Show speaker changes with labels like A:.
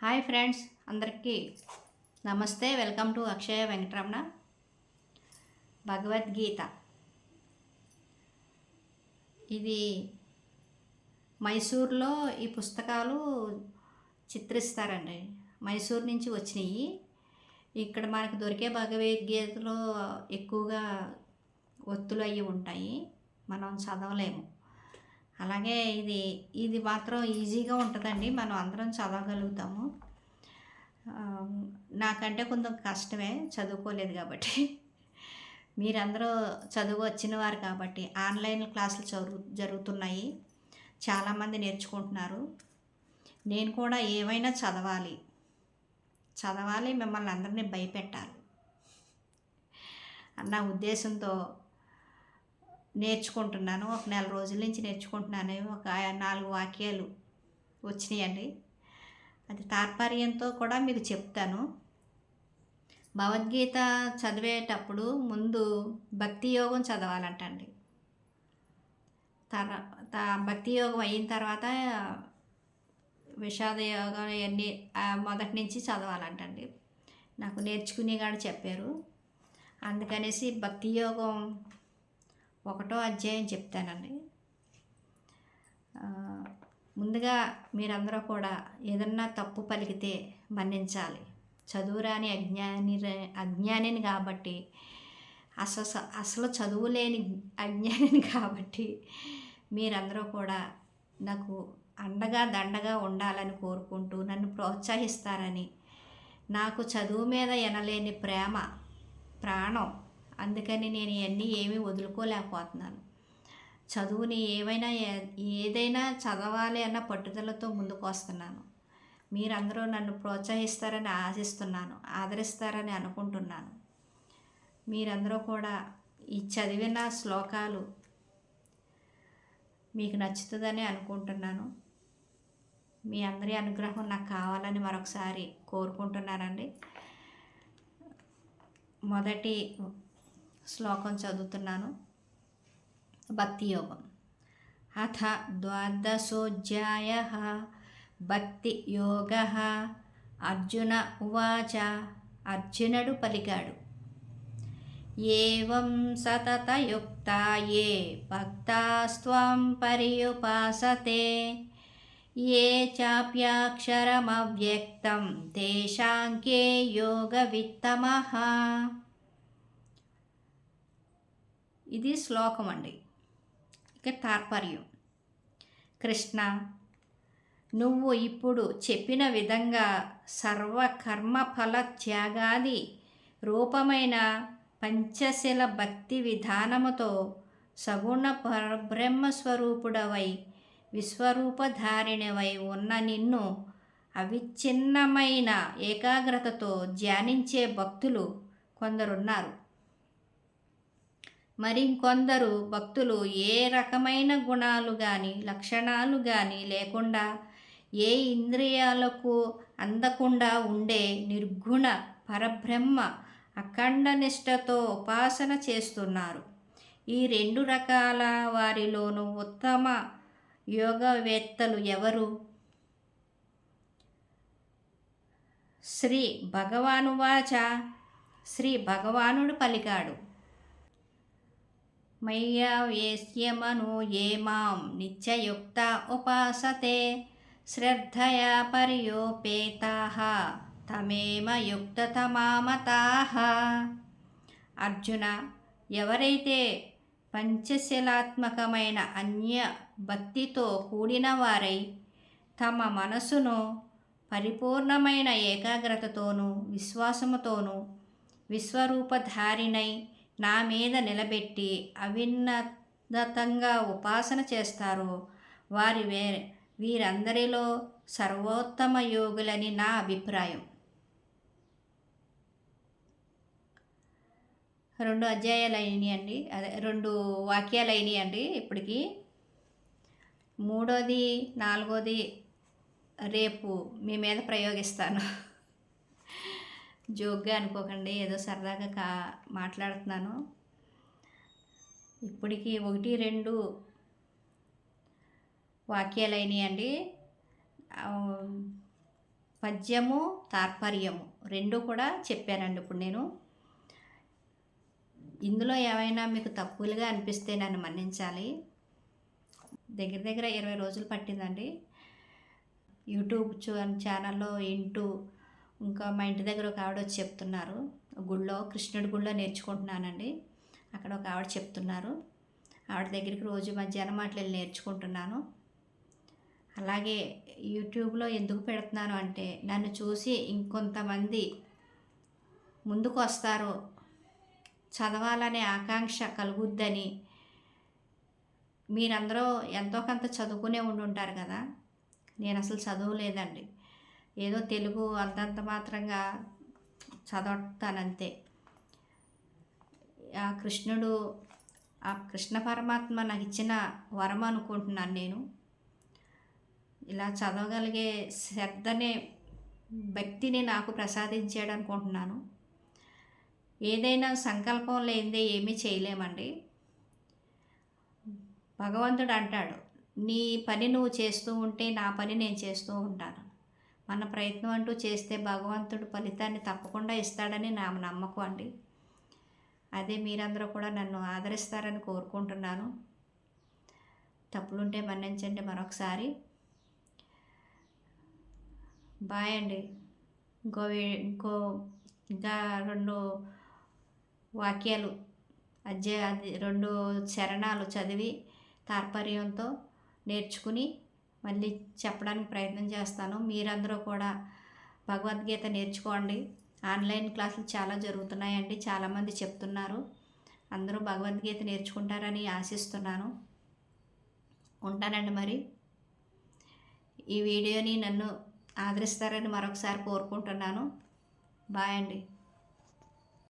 A: Hi friends అందరికీ నమస్తే. Welcome to Akshaya Venkataramana Bhagavad Gita. ఇది మైసూర్లో ఈ పుస్తకాలు చిత్రిస్తారండి. మైసూర్ నుంచి వచ్చినాయి. ఇక్కడ మనకు దొరికే భగవద్గీతలో ఎక్కువగా ఒత్తులు అవి ఉంటాయి. మనం చదవలేము. అలాగే ఇది ఇది మాత్రం ఈజీగా ఉంటుందండి. మనం అందరం చదవగలుగుతాము. నాకంటే కొంచెం కష్టమే చదువుకోలేదు కాబట్టి. మీరందరూ చదువు వచ్చిన వారు కాబట్టి ఆన్లైన్ క్లాసులు చదువు జరుగుతున్నాయి. చాలామంది నేర్చుకుంటున్నారు. నేను కూడా ఏమైనా చదవాలి. చదవాలి మిమ్మల్ని అందరినీ భయపెట్టాలి. అన్న ఉద్దేశంతో నేర్చుకుంటున్నాను. ఒక నెల రోజుల నుంచి నేర్చుకుంటున్నాను. ఒక నాలుగు వాక్యాలు వచ్చినాయండి. అది తాత్పర్యంతో కూడా మీకు చెప్తాను. భగవద్గీత చదివేటప్పుడు ముందు భక్తి యోగం చదవాలంటండి. తర్వాత భక్తి యోగం అయిన తర్వాత విషాద యోగం ఇవన్నీ మొదటి నుంచి చదవాలంటండి. నాకు నేర్చుకునే కాడ చెప్పారు. అందుకనేసి భక్తి యోగం ఒకటో అధ్యాయం చెప్తానండి. ముందుగా మీరందరూ కూడా ఏదన్నా తప్పు పలికితే మన్నించాలి. చదువురాని అజ్ఞాని అజ్ఞానిని కాబట్టి అసలు అసలు చదువు లేని అజ్ఞానిని కాబట్టి మీరందరూ కూడా నాకు అండగా దండగా ఉండాలని కోరుకుంటూ నన్ను ప్రోత్సహిస్తారని నాకు చదువు మీద ఎనలేని ప్రేమ ప్రాణం అందుకని నేను ఇవన్నీ ఏమీ వదులుకోలేకపోతున్నాను. చదువుని ఏమైనా ఏ- ఏదైనా చదవాలి అన్న పట్టుదలతో ముందుకు వస్తున్నాను మీరందరూ నన్ను ప్రోత్సహిస్తారని ఆశిస్తున్నాను ఆదరిస్తారని అనుకుంటున్నాను. మీరందరూ కూడా ఈ చదివిన శ్లోకాలు మీకు నచ్చుతుందని అనుకుంటున్నాను. మీ అందరి అనుగ్రహం నాకు కావాలని మరొకసారి కోరుకుంటున్నానండి. మొదటి శ్లోకం చదువుతున్నాను. భక్తి యోగం అథ ద్వాదశోధ్యాయ భక్తి యోగ అర్జున ఉవాచ అర్జునుడు పలికాడు. ఏం సతతయుక్తా ఏ భక్తాస్త్వం పర్యుపాసతే. ఏ చాప్యాక్షరమవ్యక్తం తేషాంకే యోగవిత్తమః. ఇది శ్లోకం అండి. ఇక తాత్పర్యం. కృష్ణ నువ్వు ఇప్పుడు చెప్పిన విధంగా సర్వకర్మఫల త్యాగాది రూపమైన పంచశిల భక్తి విధానముతో సగుణ పరబ్రహ్మస్వరూపుడవై విశ్వరూపధారిణివై ఉన్న నిన్ను అవిచ్ఛిన్నమైన ఏకాగ్రతతో ధ్యానించే భక్తులు కొందరున్నారు. మరికొందరు భక్తులు ఏ రకమైన గుణాలు కానీ లక్షణాలు కానీ లేకుండా ఏ ఇంద్రియాలకు అందకుండా ఉండే నిర్గుణ పరబ్రహ్మ అఖండ నిష్టతో ఉపాసన చేస్తున్నారు. ఈ రెండు రకాల వారిలోనూ ఉత్తమ యోగవేత్తలు ఎవరు? శ్రీ భగవానువాచ శ్రీ భగవానుడు పలికాడు. మయ్యా వేశ్యమను ఏ మాం నిత్యయుక్త ఉపాసతే శ్రద్ధయా పర్యోపేతా తమేమ యుక్తతమామతా అర్జున ఎవరైతే పంచశిలాత్మకమైన అన్య భక్తితో కూడిన వారై తమ మనసును పరిపూర్ణమైన ఏకాగ్రతతోనూ విశ్వాసముతోనూ విశ్వరూపధారిణై నా మీద నిలబెట్టి అవిన్నతంగా ఉపాసన చేస్తారు. వారి వే వీరందరిలో సర్వోత్తమ యోగులని నా అభిప్రాయం. రెండు అధ్యాయాలు అయినాయి అండి. అదే రెండు వాక్యాలు అయినాయండి అండి ఇప్పటికి. మూడోది నాలుగోది రేపు మీ మీద ప్రయోగిస్తాను. జోక్గా అనుకోకండి ఏదో సరదాగా కా మాట్లాడుతున్నాను. ఇప్పటికి ఒకటి రెండు వాక్యాలు అయినాయండి పద్యము తాత్పర్యము రెండు కూడా చెప్పానండి ఇప్పుడు నేను. ఇందులో ఏమైనా మీకు తప్పులుగా అనిపిస్తే నన్ను మన్నించాలి. దగ్గర దగ్గర ఇరవై రోజులు పట్టిందండి. యూట్యూబ్ ఛానల్లో ఇంటూ ఇంకా మా ఇంటి దగ్గర ఒక ఆవిడ వచ్చి చెప్తున్నారు. గుళ్ళో కృష్ణుడి గుళ్ళో నేర్చుకుంటున్నానండి. అక్కడ ఒక ఆవిడ చెప్తున్నారు. ఆవిడ దగ్గరికి రోజు మధ్యాహ్నం మాటలు వెళ్ళి నేర్చుకుంటున్నాను. అలాగే యూట్యూబ్లో ఎందుకు పెడుతున్నాను అంటే నన్ను చూసి ఇంకొంతమంది ముందుకు వస్తారు చదవాలనే ఆకాంక్ష కలుగుద్దని మీరందరూ ఎంతో కొంత చదువుకునే ఉండి ఉంటారు కదా. నేను అసలు చదువులేదండి. ఏదో తెలుగు అంతంత మాత్రంగా చదవతానంతే ఆ కృష్ణుడు ఆ కృష్ణ పరమాత్మ నాకు ఇచ్చిన వరం అనుకుంటున్నాను నేను. ఇలా చదవగలిగే శ్రద్ధనే భక్తిని నాకు ప్రసాదించాడు అనుకుంటున్నాను ఏదైనా సంకల్పం లేనిదే ఏమీ చేయలేమండి. భగవంతుడు అంటాడు నీ పని నువ్వు చేస్తూ ఉంటే నా పని నేను చేస్తూ ఉంటాను. మన ప్రయత్నం అంటూ చేస్తే భగవంతుడు ఫలితాన్ని తప్పకుండా ఇస్తాడని నా నమ్మకం అండి. అదే మీరందరూ కూడా నన్ను ఆదరిస్తారని కోరుకుంటున్నాను. తప్పులుంటే మన్నించండి మరొకసారి. బాయ్ అండి. ఇంకో ఇంకో ఇంకా రెండు వాక్యాలు అధ్యాయ రెండు చరణాలు చదివి తాత్పర్యంతో నేర్చుకుని మళ్ళీ చెప్పడానికి ప్రయత్నం చేస్తాను. మీరందరూ కూడా భగవద్గీత నేర్చుకోండి. ఆన్లైన్ క్లాసులు చాలా జరుగుతున్నాయండి. చాలామంది చెప్తున్నారు. అందరూ భగవద్గీత నేర్చుకుంటారని ఆశిస్తున్నాను. ఉంటానండి మరి. ఈ వీడియోని నన్ను ఆదరిస్తారని మరొకసారి కోరుకుంటున్నాను. బాయ్ అండి.